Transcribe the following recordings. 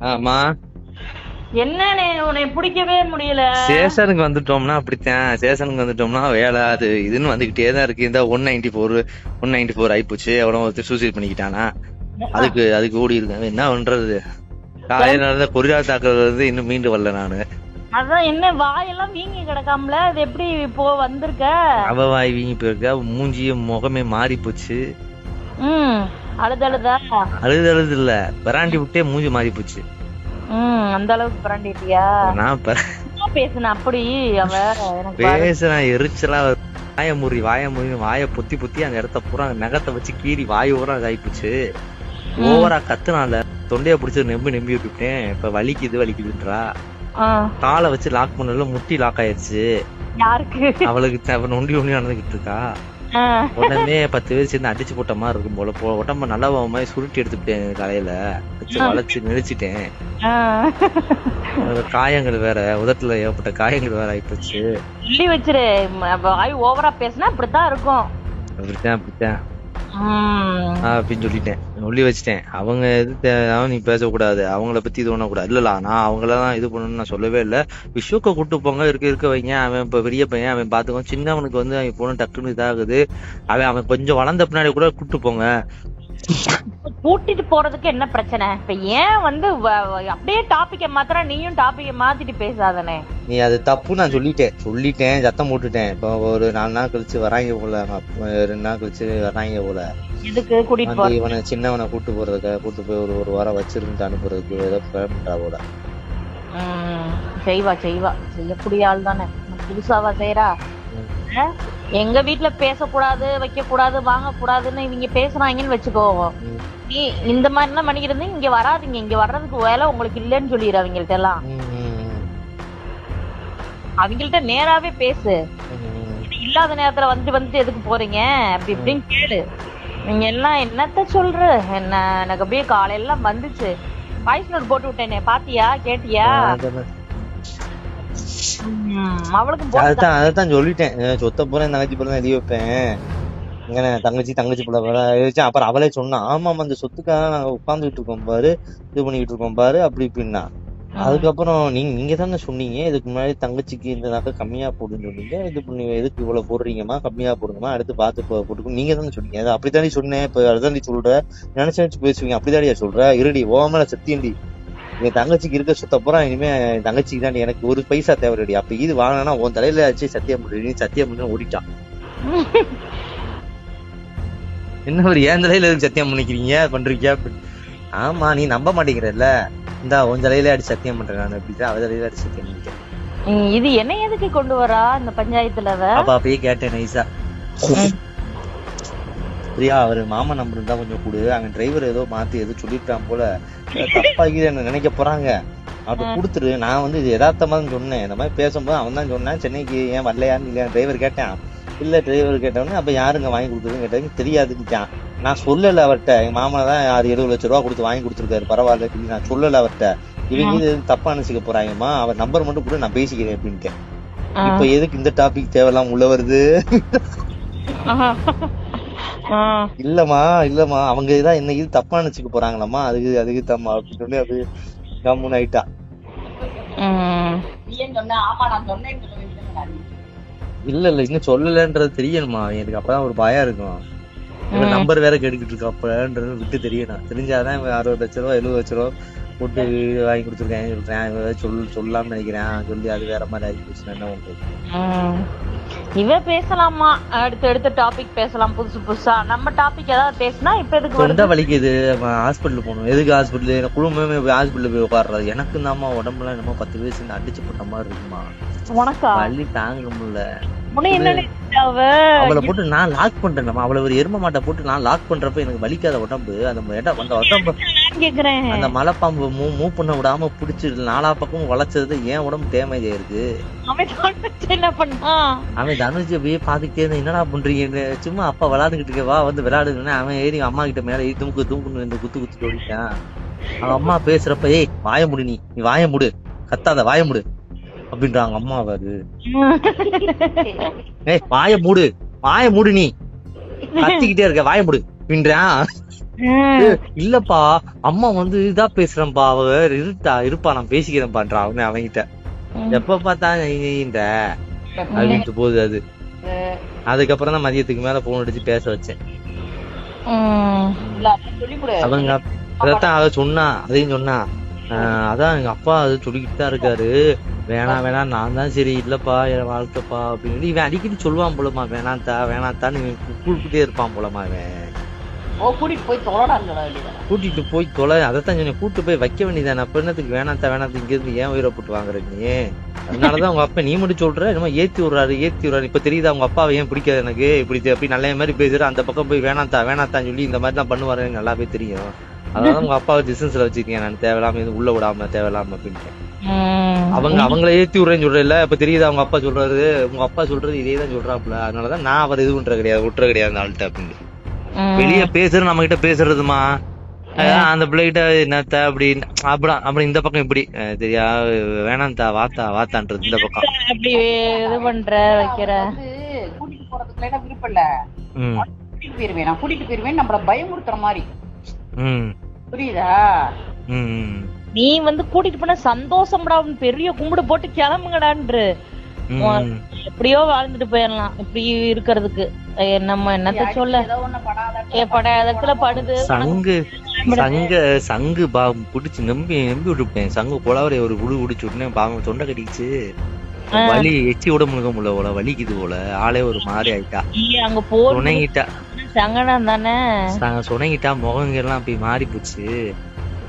ஆமா. என்னண்ணே உன்னை பிடிக்கவே முடியல. சேஷனுக்கு வந்துட்டோம்னா அப்படித்தான். சேஷனுக்கு வந்துட்டோம்னா வேலை அது இதுன்னு வந்துகிட்டே தான் இருக்கு. இந்த one ninety four one ninety four ஆயிப்போச்சு. எவ்வளவு ஒருத்தர் சூசைட் பண்ணிக்கிட்டானா. அதுக்கு அதுக்கு ஓடி இருக்கேன். என்ன பண்றது? காலையில நடந்த கொரியா தாக்குறது வந்து இன்னும் மீண்டு வரல நானு. அதான் என்ன வாயெல்லாம் வீங்கி கிடக்காமல? எப்படி இப்போ வந்திருக்க? அவ வாய் வீங்கி போயிருக்கா. மூஞ்சியும் முகமே மாறி போச்சு ம் அழுது அழுதா இல்ல பராண்டி விட்டே மூஞ்சி மாறி போச்சு ம் அந்த அளவுக்கு பிராண்டிட்டியா? நான் பேசுன அப்படி அவ. பேசுறேன் எரிச்சலா. வாய முறி வாய முறி வாய பொத்தி பொத்தி அந்த இடத்த பூரா நகத்தை வச்சு கீறி வாய் ஊரா இதாயிப்போச்சு. ஓவரா கத்துனால தொண்டைய பிடிச்சி நெம்பி நெம்பி விட்டுட்டேன். இப்ப வலிக்குது வலிக்குதுன்றா. காலை வச்சு லாக் பண்ணல முட்டி லாக் ஆயிருச்சு. யாருக்கு? அவளுக்கு நொண்டி நொண்டி நடந்துகிட்டு இருக்கா. உடனே பத்து பேர் சேர்ந்து அடிச்சு போட்ட மாதிரி இருக்கும் போல. போ உடம்ப நல்லா மாதிரி சுருட்டி எடுத்துட்டேன் காலையில வச்சு வளைச்சு. அது காயங்கள் வேற உதட்டுல ஏற்பட்ட காயங்கள் வேற ஆயிப்போச்சு. சொல்லி வச்சிரு வாய் ஓவரா பேசினா இப்படித்தான் இருக்கும். அப்படித்தான் அப்படித்தான். அப்படின்னு சொல்லிட்டேன். சொல்லி வச்சிட்டேன். அவங்க எது தேவையானு நீ பேசக்கூடாது. அவங்கள பத்தி இது பண்ணக்கூடாது. இல்ல நான் அவங்களதான் இது பண்ணணும்னு நான் சொல்லவே இல்லை. விஸ்வக்க கூட்டு போங்க. இருக்க இருக்க வைங்க. அவன் இப்ப பெரிய பையன். அவன் பாத்துக்கோ. சின்னவனுக்கு வந்து அவன் போன டக்குன்னு இதாகுது. அவன் அவன் கொஞ்சம் வளர்ந்த பின்னாடி கூட கூட்டு போங்க. கூட்டிட்டு போறதுக்கு என்ன பிரச்சனை? இப்ப ஏன் வந்து அப்படியே டாபிக்க மாத்திர நீயும் டாபிக்க மாத்திட்டு பேசாதனே. நீ அது தப்பு நான் சொல்லிட்டேன். சொல்லிட்டேன் சத்தம் போட்டுட்டேன். இப்போ ஒரு நாலு நாள் கழிச்சு வராங்க போல ரெண்டு நாள் கழிச்சு வராங்க போல. எதுக்கு கூட்டிட்டு போற? இவனை சின்னவனை கூட்டு போறதுக்கு கூட்டு போய் ஒரு ஒரு வாரம் வச்சிருந்து அனுப்புறதுக்கு ஏதோ பிளான் பண்றா போல. செய்வா செய்வா. செய்யக்கூடிய ஆள் தானே புதுசாவா செய்யறா? எங்க வீட்டுல பேசக்கூடாது வைக்க கூடாது வாங்க கூடாதுன்னு இவங்க பேசுறாங்கன்னு வச்சுக்கோ. நீ இந்த மாதிரி எல்லாம் பண்ணிக்கிறது இங்க வராதீங்க. இங்க வர்றதுக்கு வேலை உங்களுக்கு இல்லைன்னு சொல்லிடு அவங்கள்ட்ட எல்லாம் அவங்கள்ட்ட நேராவே பேசு. இல்லாத நேரத்துல வந்துட்டு வந்துட்டு எதுக்கு போறீங்க? அப்படி இப்படின்னு கேளு. நீங்க எல்லாம் என்னத்த சொல்ற? என்ன எனக்கு அப்படியே காலையெல்லாம் வந்துச்சு. வாய்ஸ் நோட் போட்டு விட்டேனே பாத்தியா? கேட்டியா? அதான் அதான் சொல்லிட்டேன். சொத்த பூரா என் தங்கச்சி பூரா எழுதி வைப்பேன். இங்க தங்கச்சி தங்கச்சி பிள்ளை எழுதிச்சேன் அப்புறம் அவளே சொன்னா ஆமா அந்த சொத்துக்காக நாங்க உட்கார்ந்துட்டு இருக்கோம் பாரு இது பண்ணிட்டு இருக்கோம் பாரு அப்படி இப்படின்னா. அதுக்கப்புறம் நீங்க நீங்க தானே சொன்னீங்க இதுக்கு முன்னாடி தங்கச்சிக்கு இந்த நகை கம்மியா போடுன்னு சொன்னீங்க இது பண்ணி எதுக்கு இவ்வளவு போடுறீங்கம்மா கம்மியா போடுங்கம்மா அடுத்து பார்த்து போட்டுக்கோ. நீங்க தானே சொன்னீங்க. அது அப்படித்தானே சொன்னேன் இப்ப அதுதான் சொல்ற நினைச்சு நினைச்சு பேசுவீங்க அப்படிதாடியா சொல்ற? இருடி ஓமல சத்தியண்டி என் தங்கச்சிக்கு இருக்க சொத்த பூரா இனிமே என் தங்கச்சிக்கு தான் எனக்கு ஒரு பைசா தேவையடி அப்ப இது வாங்கினா உன் தலையில வச்சு சத்தியம் பண்ணி சத்தியம் பண்ணி ஓடிட்டான். என்ன ஒரு ஏன் தலையில எதுக்கு சத்தியம் பண்ணிக்கிறீங்க? பண்றீங்க ஆமா நீ நம்ப மாட்டேங்கிறல்ல. இந்த உன் தலையில அடி சத்தியம் பண்றேன் நான் அப்படி அவ தலையில அடி சத்தியம் ம், இது என்ன எதுக்கு கொண்டு வரா இந்த பஞ்சாயத்துல அவ? அப்ப அப்பயே கேட்டேன் நைஸா பிரியா அவரு மாமா நம்பர் இருந்தா கொஞ்சம் கொடு. அவன் டிரைவர் ஏதோ மாத்தி ஏதோ சொல்லிட்டான் போல. தப்பாக்கி என்ன நினைக்க போறாங்க? அவர்கிட்ட கொடுத்துரு. நான் வந்து இது யதார்த்தமா தான் சொன்னேன். இந்த மாதிரி பேசும்போது அவன் தான் சொன்னான். சென்னைக்கு ஏன் வரலையான்னு இல்லையா டிரைவர் கேட்டேன். இல்ல டிரைவர் கேட்டவொடனே அப்ப யாருங்க வாங்கி கொடுத்ததுன்னு கேட்டாங்க தெரியாதுன்னுட்டான் நான் சொல்லல அவர்கிட்ட. எங்க மாமா தான் ஆறு எழுபது லட்ச ரூபா கொடுத்து வாங்கி கொடுத்துருக்காரு. பரவாயில்ல சொல்லி நான் சொல்லல அவர்கிட்ட. இவங்க இது தப்பா நினைச்சுக்க போறாங்கம்மா. அவர் நம்பர் மட்டும் கூட நான் பேசிக்கிறேன் அப்படின்ட்டு. இப்ப எதுக்கு இந்த டாபிக் தேவையில்லாம உள்ள வருது. இல்லம்மா இல்லம்மா. அவங்க இதான் என்ன இது தப்பா நினைச்சுக்க போறாங்களாம்மா. அதுக்கு அதுக்கு தம்மா அப்படின்னு சொல்லி அது கம்முன்னு ஆயிட்டா. இல்ல இல்ல இன்னும் சொல்லலன்றது தெரியணுமா எனக்கு அப்பதான் ஒரு பயம் இருக்கும். நம்பர் வேற கேட்டுக்கிட்டு இருக்கா அப்பன்றது விட்டு தெரியணும். தெரிஞ்சாதான் அறுபது லட்ச ரூபா எழுபது லட்ச ரூபா போட்டு வீடு வாங்கி கொடுத்துருக்கேன் ஏதாவது சொல் சொல்லாம நினைக்கிறேன். சொல்லி அது வேற மாதிரி ஆகி போச்சுன்னா என்ன பண்றது? ம். இவ பேசலாமா? அடுத்து அடுத்த டாபிக் பேசலாம் புதுசு புதுசா. நம்ம டாபிக் ஏதாவது பேசினா இப்ப எதுக்கு வருது? வலிக்குது ஹாஸ்பிட்டல் போகணும். எதுக்கு ஹாஸ்பிட்டல் எனக்கு குடும்பமே போய் ஹாஸ்பிட்டல் போய் உட்காடுறது எனக்கு தாம்மா உடம்புலாம் என்னமோ பத்து வயசு அடிச்சு போட்ட மாதிரி இருக்குமா? உனக்கா? வலி தாங்க முடியல அவளை போட்டு நான் லாக் பண்றேன் அவளை ஒரு எரும மாட்டை போட்டு நான் லாக் பண்றப்ப எனக்கு வலிக்காத உடம்பு. அந்த இடம் அந்த உடம்பு அந்த மலைப்பாம்பு மூவ் மூவ் பண்ண விடாம புடிச்சு நாலா பக்கமும் வளைச்சது ஏன் உடம்பு டேமேஜ் ஆயிருக்கு? அவன் தனுஜ் அப்படியே பாத்துக்கிட்டே இருந்தா என்னடா பண்றீங்கன்னு சும்மா அப்பா விளையாண்டுகிட்டு இருக்க வா வந்து விளையாடுங்கன்னு அவன் ஏறி அம்மா கிட்ட மேல ஏறி துமுக்கு துமுக்குன்னு இந்த குத்து குத்து ஓடிட்டான் அவன் அம்மா பேசுறப்ப ஏய் வாய முடி நீ. நீ வாய முடு. கத்தாத வாய முடு. அப்படின்றாங்க அம்மா அவரு ஏய் வாய மூடு. வாய மூடு நீ. கத்திக்கிட்டே இருக்க வாய மூடு. அப்படின்றான். இல்லப்பா அம்மா வந்து இதா பேசுறேன்பா. அவ இருட்டா இருப்பா நான் பேசிக்கிறேன்பான்றா அவனே அவன்கிட்ட. ம். எப்ப பார்த்தா இந்த அப்படின்ட்டு போகுது அது. அதுக்கப்புறம் தான் மதியத்துக்கு மேல போன் அடிச்சு பேச வச்சேன். அவங்க அதான் அவ சொன்னா அதையும் சொன்னா. அதான் எங்க அப்பா அது சொல்லிக்கிட்டு தான் இருக்காரு. வேணாம் வேணாம் நான் தான் சரி இல்லப்பா என் வாழ்க்கைப்பா அப்படின்னு சொல்லி இவன் அடிக்கடி சொல்லுவான் போலமா வேணாத்தா வேணாத்தான்னு இவன் கூப்பிட்டே இருப்பான் போலமா இவன். ஓ கூட்டிட்டு போய் கூட்டிட்டு தொலை அதைத்தான் சொன்னேன் கூட்டு போய் வைக்க வேண்டியதானே அப்ப என்னத்துக்கு வேணாத்தா வேணாத்தா இங்க இருந்து ஏன் உயிரை போட்டு வாங்குற நீ? அதனாலதான் உங்க அப்பா நீ மட்டும் சொல்ற என்னமோ ஏத்தி விடுறாரு ஏத்தி விடுறாரு இப்ப தெரியுதா உங்க அப்பாவை ஏன் பிடிக்காது எனக்கு? இப்படி அப்படி நல்ல மாதிரி பேசுற அந்த பக்கம் போய் வேணாத்தா வேணாத்தான்னு சொல்லி இந்த மாதிரி தான் பண்ணுவாரு எனக்கு நல்லாவே தெரியும். அதனால உங்க அப்பாவை டிஸ்டன்ஸ்ல வச்சிருக்கேன் நான் தேவையில்லாம உள்ள விடாம தேவையில்லாம அப்படின்ட்டு. அவங்க அவங்கள ஏத்தி விடுறேன்னு சொல்றேன் இப்ப தெரியுதா அவங்க அப்பா சொல்றாரு? உங்க அப்பா சொல்றது இதே தான் சொல்றாப்புல. அதனாலதான் நான் அவர் இது பண்றது கிடையாது விட்டுற கிடையாது அந்த ஆள்கிட்ட அப்படின்னு. வெளிய பேசுற நம்ம கிட்ட பேசுறதுமா அந்த பிள்ளைகிட்ட என்னத்த அப்படின்னு அப்படி அப்படி இந்த பக்கம் இப்படி. அஹ் சரியா வேணாம்தா வாத்தா வாத்தான்றது இந்த பக்கம். அப்படி இது பண்ற வைக்கிற? கூட்டிட்டு போறதுக்குள்ள எல்லாம் விருப்பம் இல்ல? கூட்டிட்டு போயிருவேன் நான் கூட்டிட்டு போயிருவேன் நம்மள பயமுறுத்துற மாதிரி. புரியுதா? நீ வந்து கூட்டிட்டு போன சந்தோஷம்டா பெரிய கும்பிடு போட்டு கிளம்புங்கடான்று. எப்படியோ வாழ்ந்துட்டு போயிடலாம் இப்படி இருக்கிறதுக்கு. நம்ம என்னத்த சொல்ல? ஏ படாதத்துல படுது. சங்கு சங்க சங்கு பா புடிச்சு நம்பி நம்பி விட்டுட்டேன் சங்கு புலவரை ஒரு குடு குடிச்சு விட்டுனேன். பாவம் தொண்டை கடிச்சு வலி எச்சி விட முழுக முடியல போல வலிக்குது போல. ஆளே ஒரு மாதிரி ஆயிட்டா. அங்க போர் சுணங்கிட்டா சங்கடம் தானே சுணங்கிட்டா முகங்கெல்லாம் அப்படி மாறி போச்சு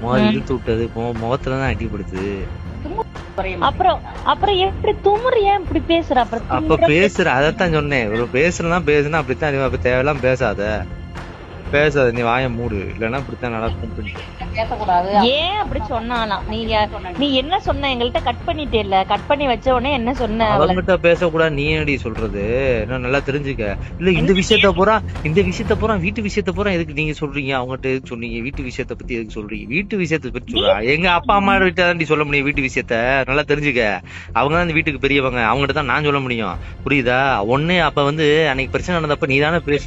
முகம் இழுத்து விட்டது. முகத்துல தான் அடிபடுது. குறைய அப்புறம் அப்புறம் எப்படி துமுறு ஏன் இப்படி பேசுற? அப்புறம் அப்ப பேசுற அதத்தான் சொன்னேன். ஒரு பேசுறதா பேசுனா அப்படித்தான் நீ அப்ப தேவையெல்லாம் பேசாத. பேசாத நீ வாயை மூடு. இல்லைன்னா இப்படித்தான் நடக்கும். பேசக்கூடாது. ஏன் அப்படி சொன்னாலாம்? நீ நீ என்ன சொன்ன? எங்கள்கிட்ட கட் பண்ணிட்டே இல்ல கட் பண்ணி வச்ச உடனே என்ன சொன்ன அவங்கிட்ட பேசக்கூடாது நீ என்னடி சொல்றது? என்ன நல்லா தெரிஞ்சுக்க. இல்ல இந்த விஷயத்த பூரா இந்த விஷயத்த பூரா வீட்டு விஷயத்த பூரா எதுக்கு நீங்க சொல்றீங்க? அவங்ககிட்ட எதுக்கு சொன்னீங்க? வீட்டு விஷயத்த பத்தி எதுக்கு சொல்றீங்க? வீட்டு விஷயத்த பத்தி சொல்றா. எங்க அப்பா அம்மா கிட்ட தாண்டி சொல்ல முடியும் வீட்டு விஷயத்த. நல்லா தெரிஞ்சுக்க. அவங்க தான் இந்த வீட்டுக்கு பெரியவங்க. அவங்ககிட்ட தான் நான் சொல்ல முடியும். புரியுதா? ஒண்ணு அப்ப வந்து அன்னைக்கு பிரச்சனை நடந்தப்ப நீ தானே பேசு